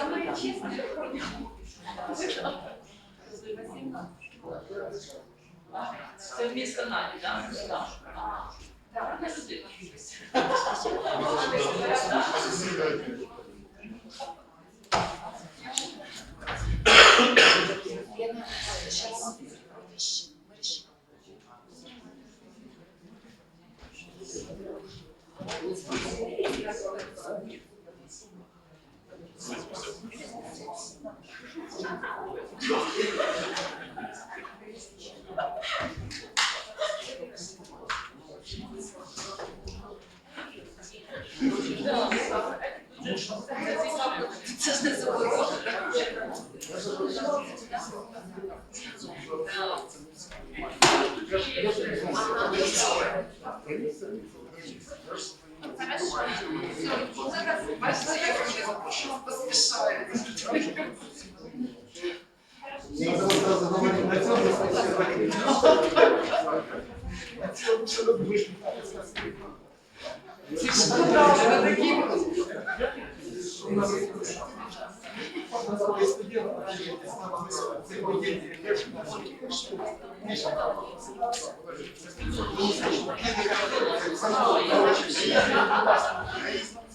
Самое честное. Це вмісто Наді, так? Так, вона людина. Хорошо. Це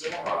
Чому?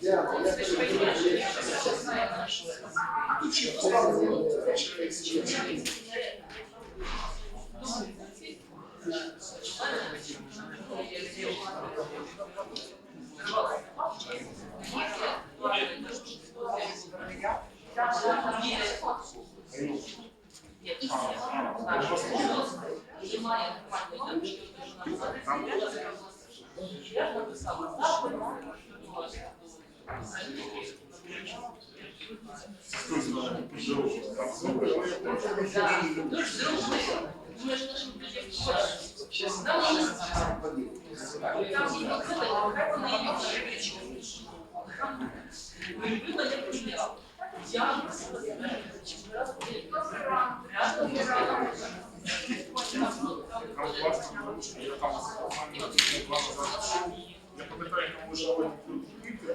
Дякую. Я там не подходило, как он ее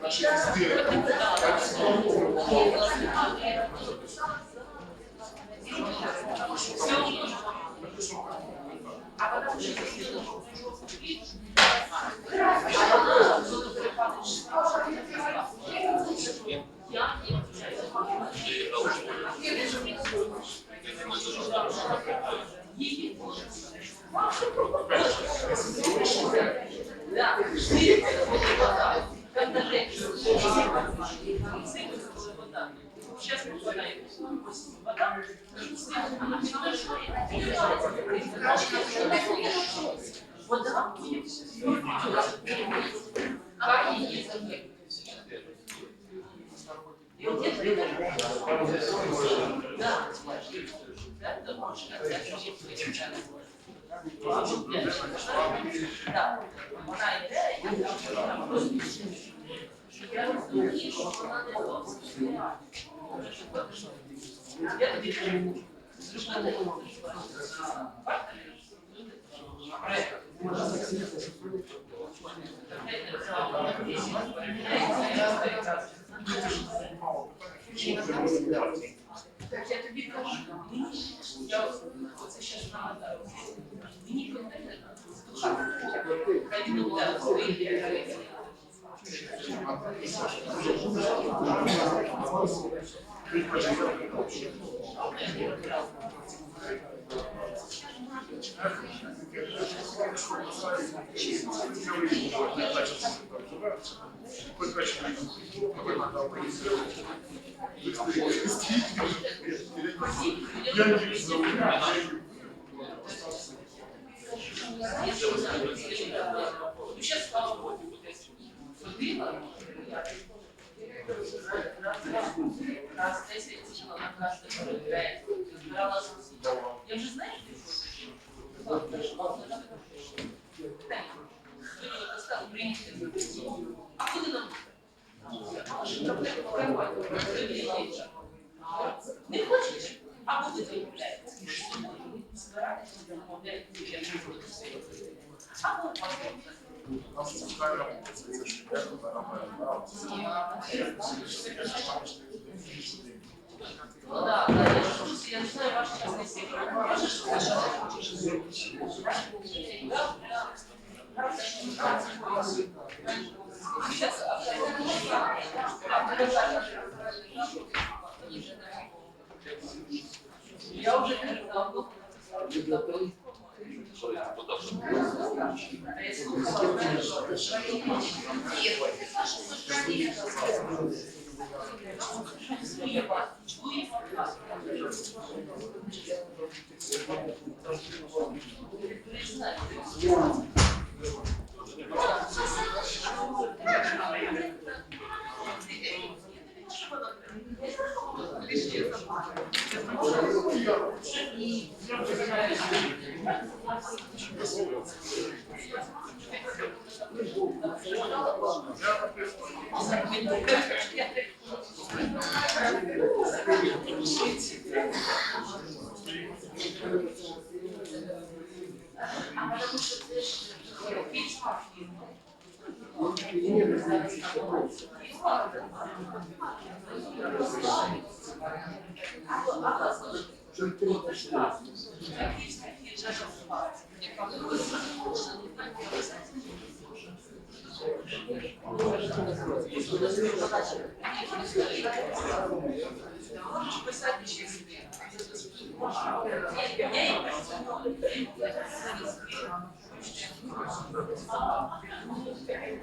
наші істи. Так, спробували. Да, четыре Вода И вот нет Да, Да, это можно. Да. Вона йде, і я там Я розумію, що вона не зовсім реальна. Я тобі кажу, зробили Так я тобі кажу, мені оце ще нагадаю. Мені контейнер. Хай Я не знаю. Ну, сейчас, слава Богу, десь ходила. Раз десять сиділа на кожному людей, збирала сусідів. Я вже знаю, що ти А куди нам? Не хочеш? Або ви заявляєте, збираєтеся, замовляєте, я не буду Або. Ну я знаю ваш чесний секрет. Можеш сказати, що ти хочеш? Я вже не давно. Я слухала, А потому що це ж фільма фільму. Можеш писати ще собі. Я їй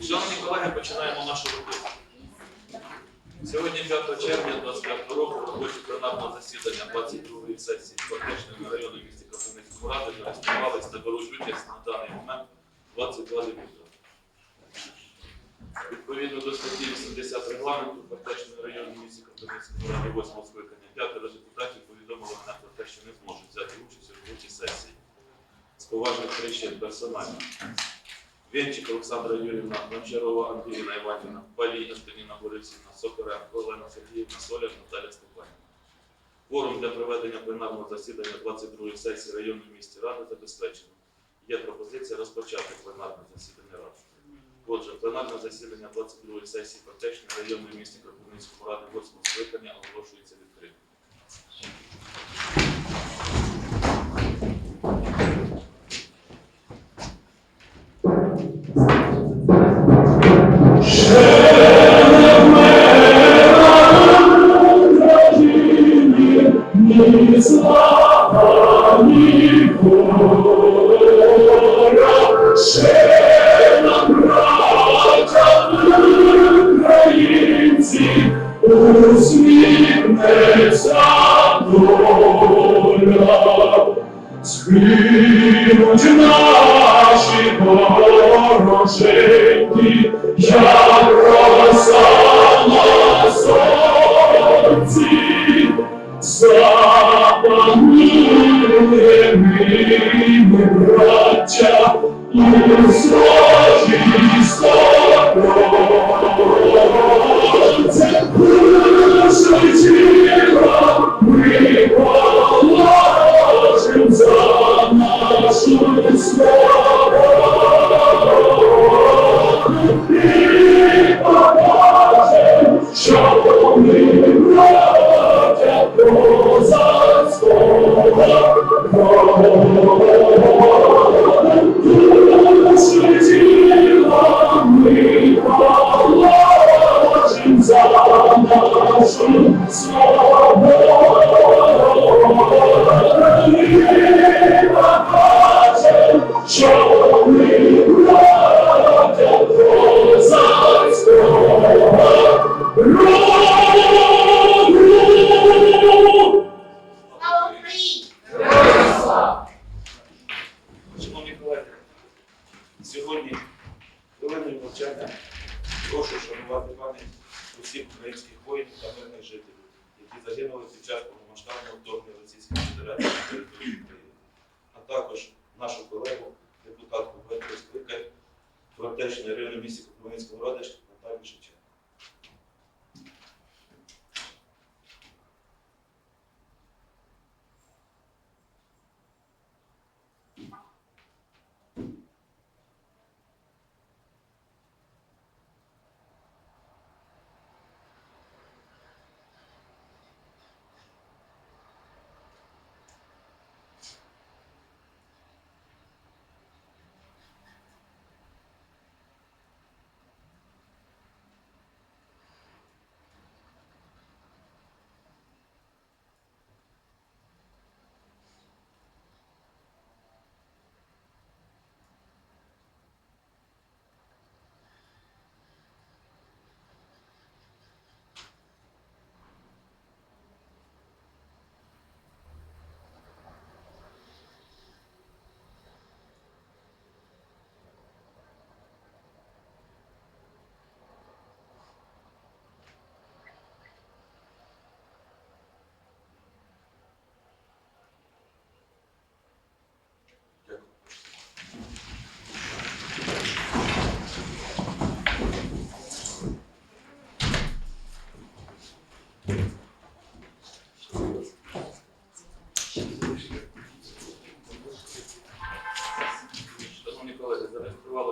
Шановні колеги, починаємо нашу роботу. Сьогодні 5 червня 25 року робоче пленарного засідання 22-ї сесії Портечної району місті Кропивницької ради зареєструвались та беруть участь на даний момент 22 депутати. Відповідно до статті 80 регламенту Портечної району місті Кропивницької ради 8 скликання п'ятеро депутатів повідомили мене про те, що не зможуть взяти участь у роботі сесії з поважних причин персонально. Венчик Олександра Юрівна, Гончарова Ангеліна Іванівна, Палій Антоніна Борисівна, Сокоренко Олена Сергіївна, Соляр Наталя Степанівна. Форум для проведення пленарного засідання 22-ї сесії районної міської ради забезпечено. Є пропозиція розпочати пленарне засідання ради. Отже, пленарне засідання 22-ї сесії Протечної районної місті Кропивницької ради 8 скликання оголошується відкритим. Згинуть наші вороженьки, як роса на сонці, запанує браття, і зложі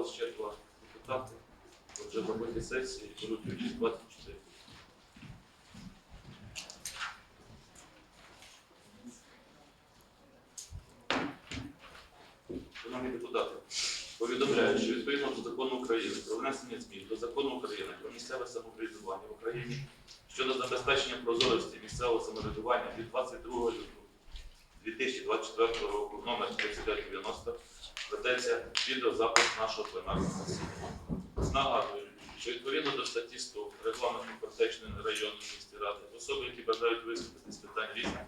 зареєструвалося ще два депутати. Отже, в роботі сесії беруть участь 24. Шановні депутати, повідомляю, що відповідно до закону України про внесення змін до закону України про місцеве самоврядування в Україні щодо забезпечення прозорості місцевого самоврядування від 22 лютого 2024 року номер 3590 ведеться відеозапис нашого пленарного засідання. Нагадую, що відповідно до статті 100 регламенту Кортечної районної міської ради особи, які бажають виступити з питань різних,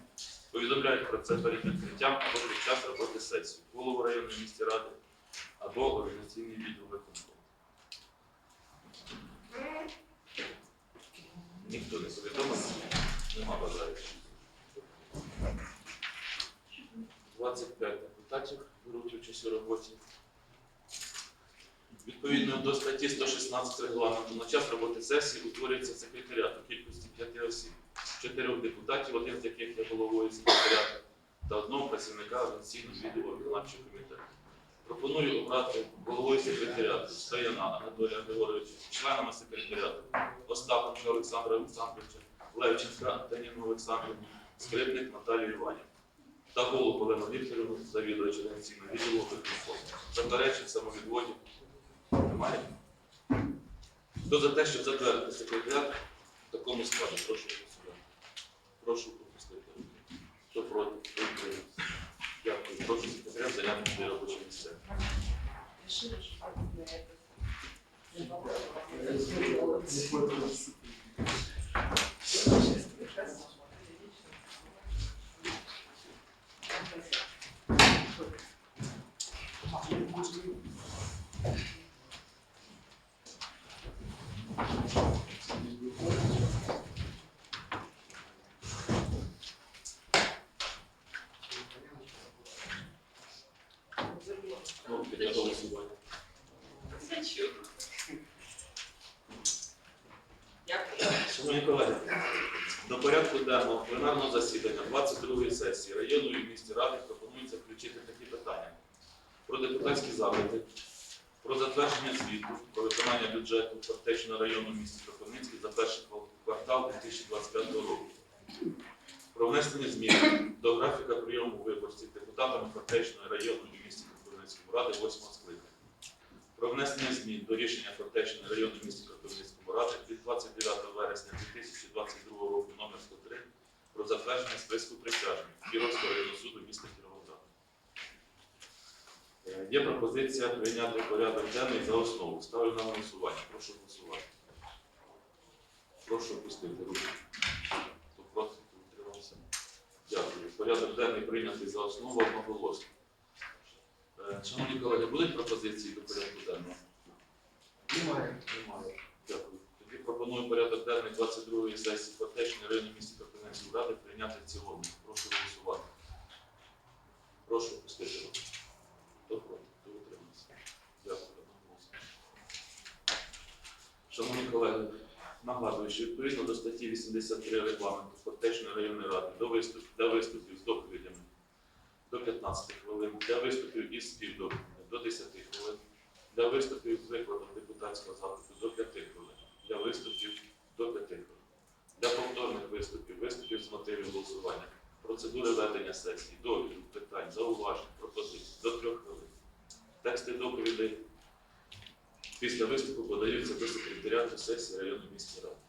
повідомляють про це перед відкриттям або під час роботи сесії, голову районної міської ради або організаційний відділ виконкому. Ніхто не повідомив, нема бажаючих. 25 депутатів беруть участь у роботі. Відповідно до статті 116 регламенту на час роботи сесії утворюється секретаріат у кількості 5 осіб, 4 депутатів, один з яких є головою секретаріату, та одного працівника організаційного відділу виконавчого комітету. Пропоную обрати головою секретаріату Стояна Анатолія Григоровича, членами секретаріату Остапенка Олександра Олександровича, Левченка Антоніну Олександрівну, Скрипник Наталію Іванівну та голову Олену Вікторівну, завідувача інфекційного відділу Фонду. Заперечень самовідводі. немає. Хто за те, щоб затвердити секретаріат в такому складі? Прошу голосувати. Прошу пропустити. Хто проти. Дякую. Прошу секретаря зайняти своє робоче місце. Thank. До порядку денного пленарного засідання 22-ї сесії районної місті Ради пропонується включити такі питання. Про депутатські запити, про затвердження звіту, про виконання бюджету Фортечного району місті Кропивницький за перший квартал 2025 року. Про внесення змін до графіка прийому виборців депутатами Фортечного району в місті Кропивницькому ради 8 скликання. Про внесення змін до рішення Фортечної району в місті Кропивницькому ради від 29 вересня 2022 року номер 103 про затвердження списку присяжних Кіровського районного суду міста Кіровограда. Е, Є пропозиція прийняти порядок денний за основу. Ставлю на голосування. Прошу голосувати. Прошу опустити руку. Хто проти, хто утримався. Дякую. Порядок денний прийнятий за основу одноголосно. Е, Шановні колеги, будуть пропозиції до порядку денного? Немає. Немає. Дякую. Тоді пропоную порядок денний 22-ї сесії Фортечної районної місті Кропивницької ради прийняти в цілому. Прошу голосувати. Прошу пустити руку. Хто проти, хто утримався. Дякую. одноголосно. Шановні колеги, нагадую, що відповідно до статті 83 регламенту Фортечної районної ради до виступ, для виступів з доповідями до 15 хвилин, для виступів із співдоповідями до 10 хвилин, для виступів з викладом депутатського запиту до 5 хвилин, для виступів до 5 хвилин, для повторних виступів, виступів з мотивів голосування, процедури ведення сесії, довідок, питань, зауважень, пропозицій до 3 хвилин. Тексти доповідей після виступу подаються до секретаріату сесії районної міської ради.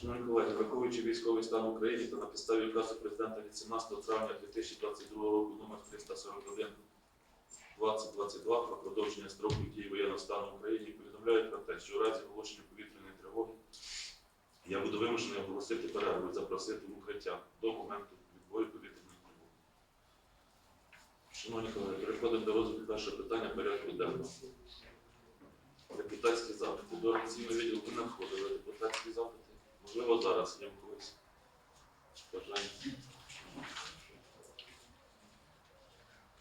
Шановні колеги, враховуючи військовий стан в Україні та на підставі указу президента від 17 травня 2022 року номер 341 2022 про продовження строку дії воєнного стану в Україні повідомляю про те, що у разі оголошення повітряної тривоги я буду вимушений оголосити перерву і запросити в укриття до моменту відбою повітряної тривоги. Шановні колеги, переходимо до розгляду першого питання порядку денного. Депутатські запити. До організаційного відділу не надходили депутатські запити. Можливо, зараз є в.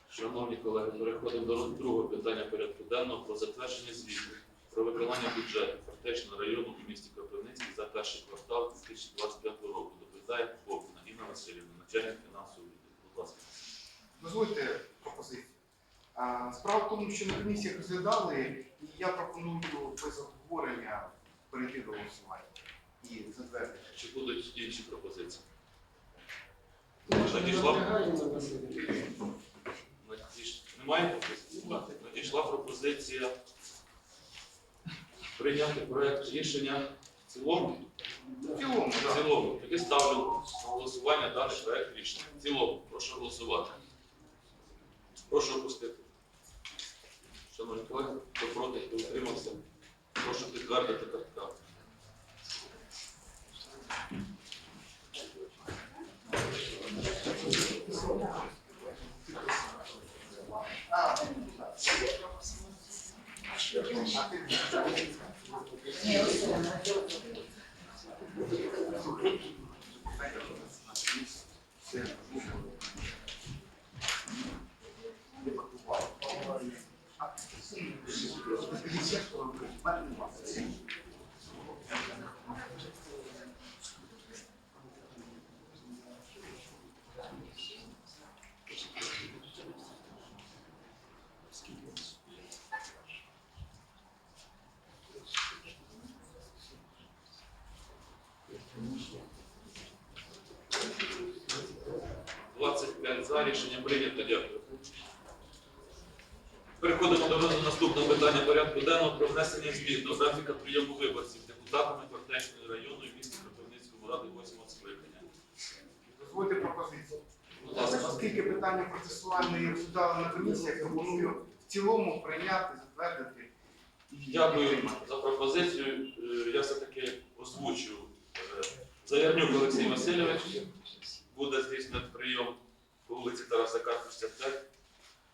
Шановні колеги, переходимо до другого питання порядку денного про затвердження звіту про виконання бюджету Фортечного району у місті Кропивницький за перший квартал 2025 року. Доповідає Богна Інна Васильівна, начальник фінансового відділу. Будь ласка. Дозвольте пропозицію. Справа в тому, що на комісіях розглядали, і я пропоную без обговорення перейти до голосування і затвердити. Чи будуть інші пропозиції? Надійшла? Надійш- Немає пропозиції? Надійшла пропозиція прийняти проект рішення в цілому. В цілому, В так. цілому. Тоді ставлю на голосування даний проект рішення. В цілому. Прошу голосувати. Прошу опустити. Шановні колеги, хто проти, хто утримався, прошу підтвердити картка. Двадцять п'ять за рішення прийнято. Дякую. Переходимо до розгляду наступного питання порядку денного про внесення змін до графіка прийому виборців депутатами Фортечної району і міста Кропивницькому ради 8 скликання. Дозвольте пропозицію. Будь ласка. Оскільки питання процесуальної розглядали на комісіях, пропоную в цілому прийняти, затвердити і Дякую підтримати. за пропозицію. Е, Я все-таки озвучу. Е, Заярнюк Олексій Васильович буде здійснювати прийом вулиці Тараса Карпушця 5,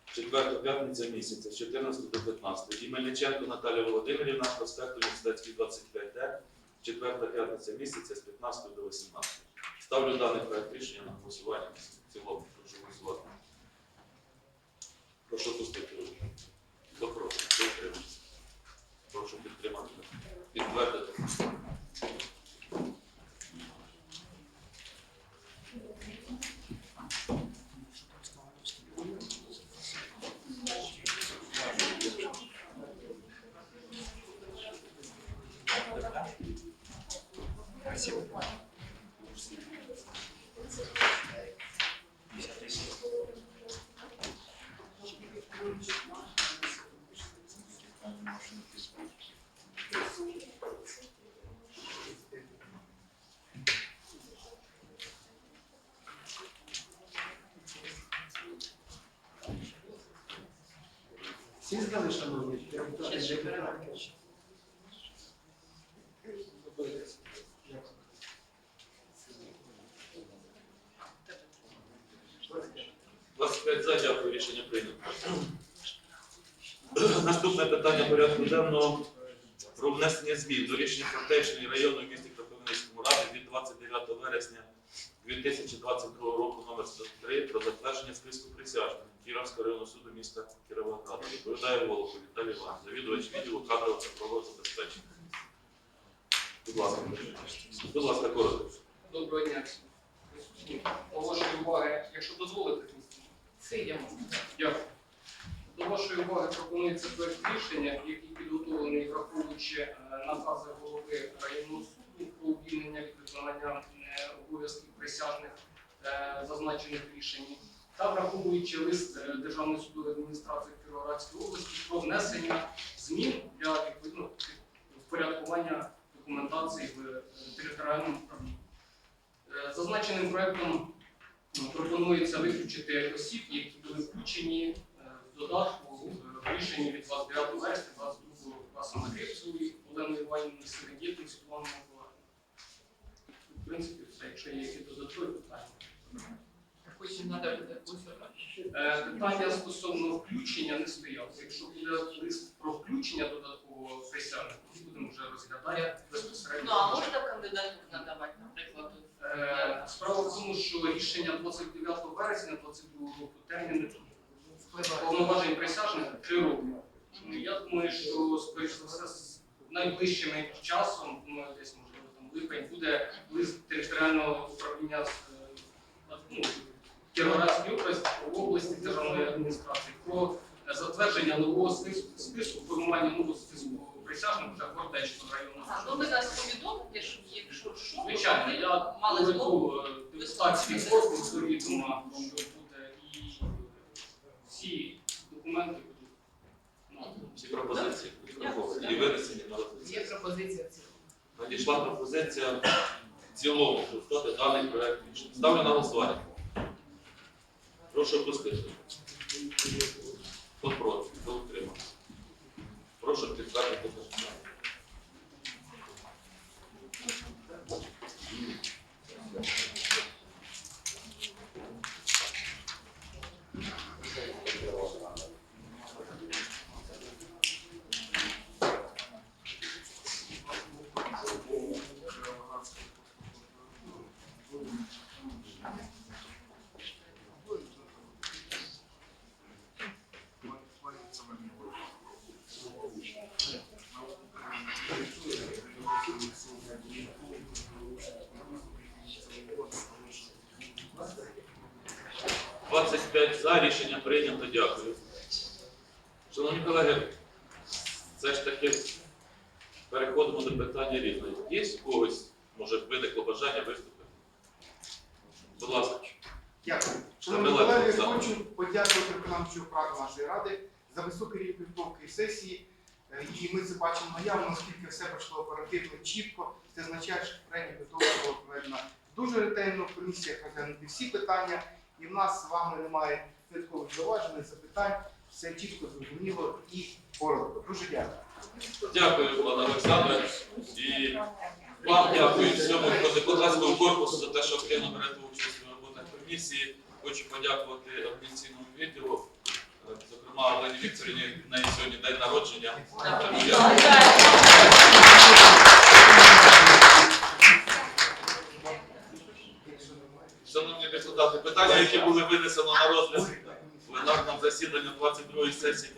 четверта п'ятниця місяця з 14 до 15. І Мельниченко Наталія Володимирівна, проспекту Університетський 25Д, четверта п'ятниця місяця з 15 до 18. Ставлю даний проект рішення на голосування в цілому. Прошу голосувати. Прошу пустити руки. Хто проти? Прошу підтримати. Підтвердити. Всі знали, шановні депутати? 25 за, дякую, рішення прийнято. Наступне питання порядку денного про внесення змін до рішення Фортечної районної місті Кропивницькому ради від 29 вересня 2022 року номер 103 про затвердження списку присяжних Кіровського районного суду міста Кіровограда. Відповідає Волохов Віталій Іван, завідувач відділу кадрового цифрового забезпечення. Будь ласка, будь ласка, коротко. Доброго дня. До вашої уваги, якщо дозволите, Сидимо. дякую. До вашої уваги пропонується проект рішення, який підготовлений, враховуючи е, накази голови районного суду про увільнення від виконання е, обов'язків присяжних е, зазначених в рішенні, та враховуючи лист е, Державної судової адміністрації Кіровоградської області про внесення змін для відповідно впорядкування документації в е, територіальному управлінні. Е, Зазначеним проектом пропонується виключити осіб, які були включені в додатку в рішенні від 29 вересня 22 класу Грицевої, Оленою Іванівною Середєтною, Світланою Миколаївною. В принципі, все, якщо є якісь додаткові питання. Потім буде Е, Питання стосовно включення не стояло. Якщо буде лист про включення додаткового присяжних, ми будемо вже розглядати безпосередньо. Ну, а можна кандидатур надавати, наприклад? Е, Справа в тому, що рішення 29 вересня 22 року термін повноважень присяжних три роки. Ну, Я думаю, що скоріш за все найближчим часом, ну десь можливо там липень, буде лист територіального управління з е, ну, Кіровоградської області, області державної адміністрації про затвердження нового списку, формування нового списку присяжних вже Гвардейського району. А, ну ви нас повідомите, що якщо що, Звичайно, я мали змогу проведу е, депутатський корпус до відома, що буде і всі документи будуть. Всі пропозиції враховані і винесені на розгляд. Є пропозиція в цілому. Надійшла пропозиція в цілому розглядати даний проект рішення. Ставлю на голосування. Прошу опустити. Хто проти? Хто утримався? Прошу підтвердити питання. – 25 за. Рішення прийнято. Дякую. Шановні колеги, все ж таки переходимо до питання різної. Є у когось, може, виникло бажання виступити? Будь ласка. Дякую. Шановні колеги, Олександр. хочу подякувати виконавчому апарату нашої ради за високий рівень підготовки сесії. Е, І ми це бачимо наявно, наскільки все пройшло оперативно, чітко. Це означає, що попередня підготовка була проведена дуже ретельно, в комісіях розглянуті всі питання. І в нас з вами немає додаткових зауважень, запитань. Все чітко зрозуміло і коротко. Дуже дякую. Дякую, пане Олександре. І вам дякую всьому депутатському корпусу за те, що активно берете участь у роботах комісії. Хочу подякувати організаційному відділу, зокрема Олені Вікторівні, в неї сьогодні день народження. Тому я- Якщо немає. Шановні депутати, питання, які були винесено на розгляд пленарному засіданні 22-ї сесії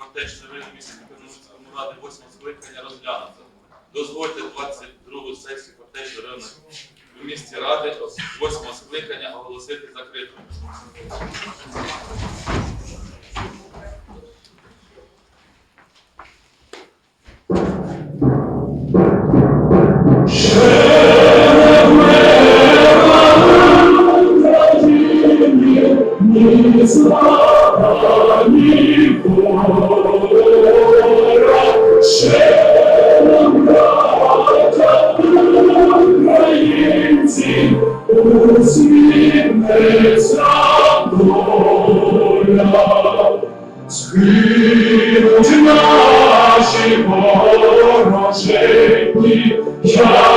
районної міської Кременецької ради 8 скликання розглянуто. Дозвольте 22-ту сесію фактичної районної в місті ради 8 скликання оголосити закритою. Ні Згинуть наші ворожені, як